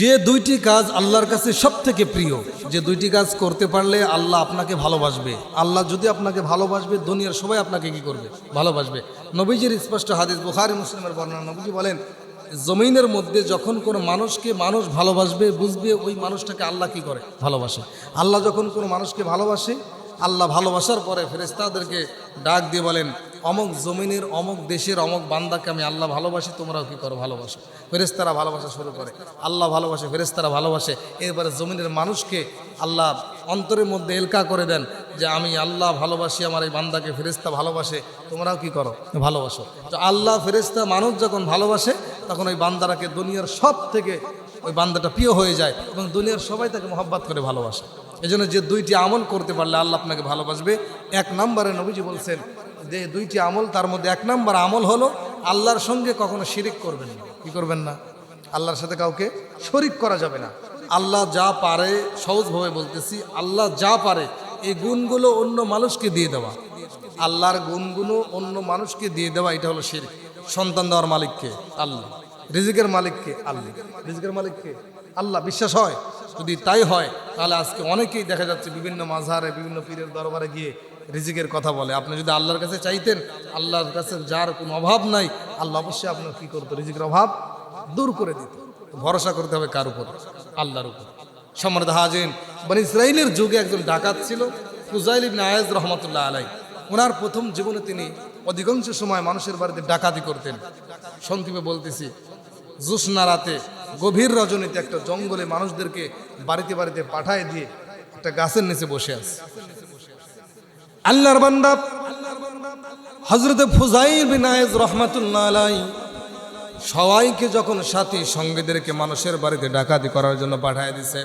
যে দুইটি কাজ আল্লাহর কাছে সব থেকে প্রিয়, যে দুইটি কাজ করতে পারলে আল্লাহ আপনাকে ভালোবাসবে। আল্লাহ যদি আপনাকে ভালোবাসবে, দুনিয়ার সবাই আপনাকে কি করবে? ভালোবাসবে। নবীজির স্পষ্ট হাদিস, বুখারি মুসলিমের বর্ণনা। নবীজি বলেন, জমিনের মধ্যে যখন কোনো মানুষকে মানুষ ভালোবাসবে, বুঝবে ওই মানুষটাকে আল্লাহ কি করে? ভালোবাসে। আল্লাহ যখন কোনো মানুষকে ভালোবাসে, আল্লাহ ভালোবাসার পরে ফেরেস্তাদেরকে ডাক দিয়ে বলেন অমক জমিনের, অমক দেশের, অমক বান্দাকে আমি আল্লাহ ভালোবাসি, তোমরাও কি করো ভালোবাসো। ফেরেস্তারা ভালোবাসা শুরু করে। আল্লাহ ভালোবাসে ফেরেস্তারা ভালোবাসে। এরপরে জমিনের মানুষকে আল্লাহ অন্তরের মধ্যে এলকা করে দেন যে, আমি আল্লাহ ভালোবাসি, আমার এই বান্দাকে ফেরেস্তা ভালোবাসে। তোমরাও কি করো? ভালোবাসো। তো আল্লাহ ফেরেস্তা মানুষ যখন ভালোবাসে, তখন ওই বান্দারাকে দুনিয়ার সব থেকে ওই বান্দাটা প্রিয় হয়ে যায় এবং দুনিয়ার সবাই তাকে মহব্বত করে ভালোবাসে। এই জন্য যে দুইটি আমল করতে পারলে আল্লাহ আপনাকে ভালোবাসবে। এক নম্বরে নবীজি বলছেন যে দুইটি আমল তার মধ্যে এক নম্বর আমল হলো আল্লাহর সঙ্গে কখনো শিরিক করবেন না। কি করবেন না? আল্লাহর সাথে কাউকে শরিক করা যাবে না। আল্লাহ যা পারে সহজভাবে বলতেছি, আল্লাহ যা পারে এই গুণগুলো অন্য মানুষকে দিয়ে দেওয়া। আল্লাহর গুণগুলো অন্য মানুষকে দিয়ে দেওয়া, এটা হলো শিরিক। সন্তান দেওয়ার মালিককে আল্লাহ। রিজিকের মালিককে আল্লাহ। রিজিকের মালিককে আল্লাহ। বিশ্বাস হয়? যদি তাই হয়, তাহলে আজকে অনেকেই দেখা যাচ্ছে বিভিন্ন মাঝারে বিভিন্ন পীরের দরবারে গিয়ে রিজিকের কথা বলে। আপনি যদি আল্লাহর কাছে চাইতেন, আল্লাহর কাছে যার কোনো অভাব নাই, আল্লাহ অবশ্যই আপনার কী করতো? রিজিকের অভাব দূর করে দিত। ভরসা করতে হবে কার উপর? আল্লাহর উপর। সম্রাট হাজিন মানে ইসরায়েলের যুগে একজন ডাকাত ছিল, ফুজাইল ইবনে আয়াজ রহমতুল্লাহ আলাই ওনার প্রথম জীবনে তিনি অধিকাংশ সময় মানুষের বাড়িতে ডাকাতি করতেন। সংক্ষেপে বলতেছি, জুসনা রাতে গভীর রজনীতে একটা জঙ্গলে মানুষদেরকে বাড়িতে বাড়িতে পাঠায় দিয়ে একটা গাছের নিচে বসে আছে। আল্লাহর বান্দা হজরতে ফুজাইল বিন রহমাতুল্লাহ আলাই সবাইকে যখন সাথী সঙ্গীদেরকে মানুষের বাড়িতে ডাকাতি করার জন্য পাঠায় দিছে,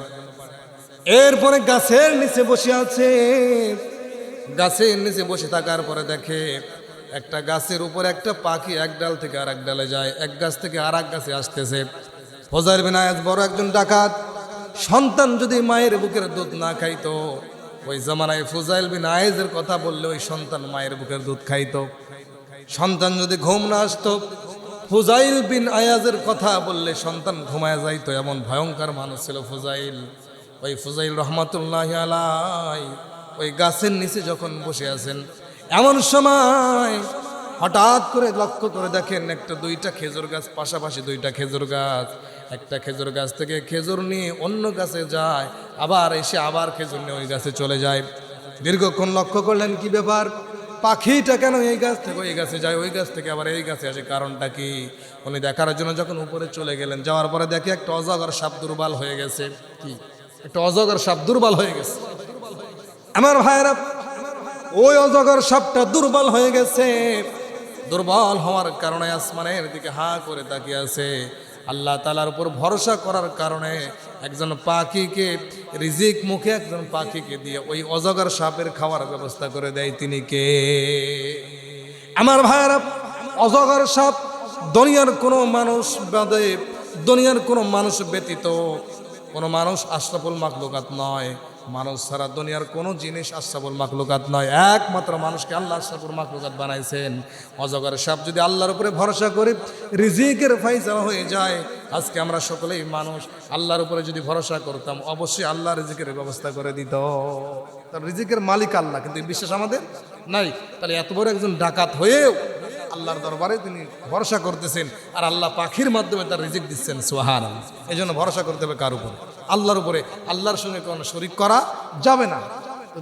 এরপরে গাছের নিচে বসে আছে। গাছের নিচে বসে থাকার পরে দেখে একটা গাছের উপর একটা পাখি এক ডাল থেকে আর এক ডালে যায়, এক গাছ থেকে আর এক গাছে আসতেছে। ফজার বিনায়াজ বড় একজন ডাকাত। সন্তান যদি মায়ের বুকের দুধ না খাইতো, ওই জামানায় ফুজাইল বিন আয়েজের কথা বললে ওই সন্তান মায়ের বুকের দুধ খাইতো। সন্তান যদি ঘুম না আসতো, ফুজাইল বিন আয়াজের কথা বললে সন্তান ঘুমায় যাইতো, এমন ভয়ঙ্কর মানুষ ছিল ফুজাইল। ওই ফুজাইল রহমতুল্লাহ আলাই, ওই গাছের নিচে যখন বসে আছেন, এমন সময় হঠাৎ করে লক্ষ্য করে দেখেন একটা দুইটা খেজুর গাছ, পাশাপাশি দুইটা খেজুর গাছ। একটা খেজুর গাছ থেকে খেজুর নিয়ে অন্য গাছে যায়, আবার এসে আবার খেজুর নিয়ে ওই গাছে চলে যায়। দীর্ঘক্ষণ লক্ষ্য করলেন কি ব্যাপার? পাখিটা কেন এই গাছ থেকে ওই গাছে যায়, ওই গাছ থেকে আবার এই গাছে আসে, কারণটা কি? উনি দেখার জন্য যখন উপরে চলে গেলেন, যাওয়ার পরে দেখে একটা অজগর সাপ দুর্বল হয়ে গেছে। কি? একটা অজগর সাপ দুর্বল হয়ে গেছে। আমার ভাইরা ওই অজগর সাপটা দুর্বল হয়ে গেছে। দুর্বল হওয়ার কারণে আসমানের দিকে হা করে তাকিয়ে আছে। আল্লাহ তালার উপর ভরসা করার কারণে একজন পাখিকে, রিজিক মুখে একজন পাখিকে দিয়ে ওই অজগর সাপের খাওয়ার ব্যবস্থা করে দেয়। তিনি কে? আমার ভাইয়েরা, অজগর সাপ দুনিয়ার কোনো মানুষ বাদে দুনিয়ার কোনো মানুষ ব্যতীত কোনো মানুষ আশরাফুল মাকলুকাত নয়। মানুষ সারা দুনিয়ার কোনো জিনিস আশরাফুল মাকলুকাত নয়। একমাত্র মানুষকে আল্লাহ আশরাফুল মাকলুকাত বানাইছেন। অজগর সাপ যদি আল্লাহর উপরে ভরসা করি রিজিকের ফাইসলা হয়ে যায়, আজকে আমরা সকলেই মানুষ আল্লাহর উপরে যদি ভরসা করতাম, অবশ্যই আল্লাহ রিজিকের ব্যবস্থা করে দিত। তার রিজিকের মালিক আল্লাহ, কিন্তু বিশ্বাস আমাদের নাই। তাহলে এত বড় একজন ডাকাত হয়েও আল্লাহর দরবারে তিনি ভরসা করতেছেন, আর আল্লাহ পাখির মাধ্যমে তার রিজিক দিচ্ছেন সোহান এই জন্য ভরসা করতে হবে কার উপরে? আল্লাহর উপরে, আল্লাহর সঙ্গে কোনো শরিক করা যাবে না।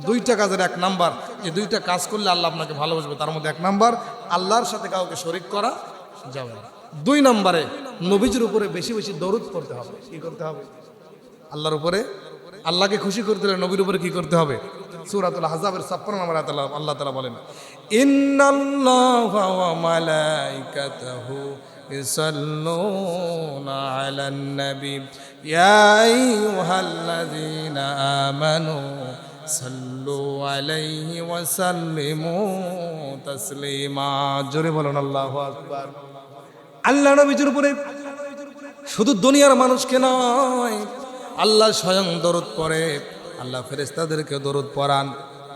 দুইটা কাজের এক নাম্বার। যে দুইটা কাজ করলে আল্লাহ আপনাকে ভালোবাসবে, তার মধ্যে এক নাম্বার, আল্লাহর সাথে কাউকে শরিক করা যাবে না। দুই নম্বরে, নবীজির উপরে বেশি বেশি দরুদ করতে হবে। কি করতে হবে? আল্লাহর উপরে, আল্লাহকে খুশি করতে হলে নবীর উপরে কি করতে হবে? সূরাতুল আহজাবের 56 নম্বর আল্লাহ তাআলা বলেন, ইন্নাল্লাহা ওয়া أيها الذين آمنوا صلوا عليه وسلموا تسليما. জোরে বলুন, আল্লাহু আকবার। আল্লাহ নবীজির উপরে শুধু দুনিয়ার মানুষকে নয়, আল্লাহ স্বয়ং দরদ পড়ে। আল্লাহ ফেরেস্তাদেরকে দরদ পড়ান।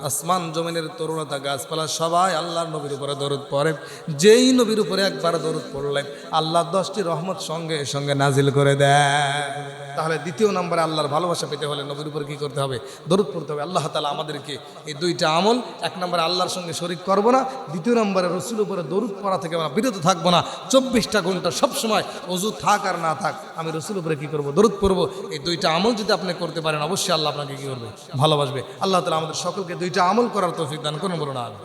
আসমান জমিনের তরুণতা, গাছপালা সবাই আল্লাহর নবীর উপরে দরদ পড়ে। যেই নবীর উপরে একবার দরদ পড়লেন, আল্লাহ দশটি রহমত সঙ্গে সঙ্গে নাজিল করে দেয়। তাহলে দ্বিতীয় নম্বরে আল্লাহর ভালোবাসা পেতে হলে নবীর উপরে কী করতে হবে? দরুদ পড়তে হবে। আল্লাহ তালা আমাদেরকে এই দুইটা আমল, এক নম্বরে আল্লাহর সঙ্গে শরিক করব না, দ্বিতীয় নম্বরে রসুল উপরে দরুদ পড়া থেকে আমরা বিরত থাকব না। চব্বিশটা ঘণ্টা সবসময় অজু থাক আর না থাক, আমি রসুল উপরে কী করব? দরুদ পড়ব। এই দুইটা আমল যদি আপনি করতে পারেন, অবশ্যই আল্লাহ আপনাকে কী করবে? ভালোবাসবে। আল্লাহ তালা আমাদের সকলকে দুইটা আমল করার তৌফিক দান করুন, বলুন আমি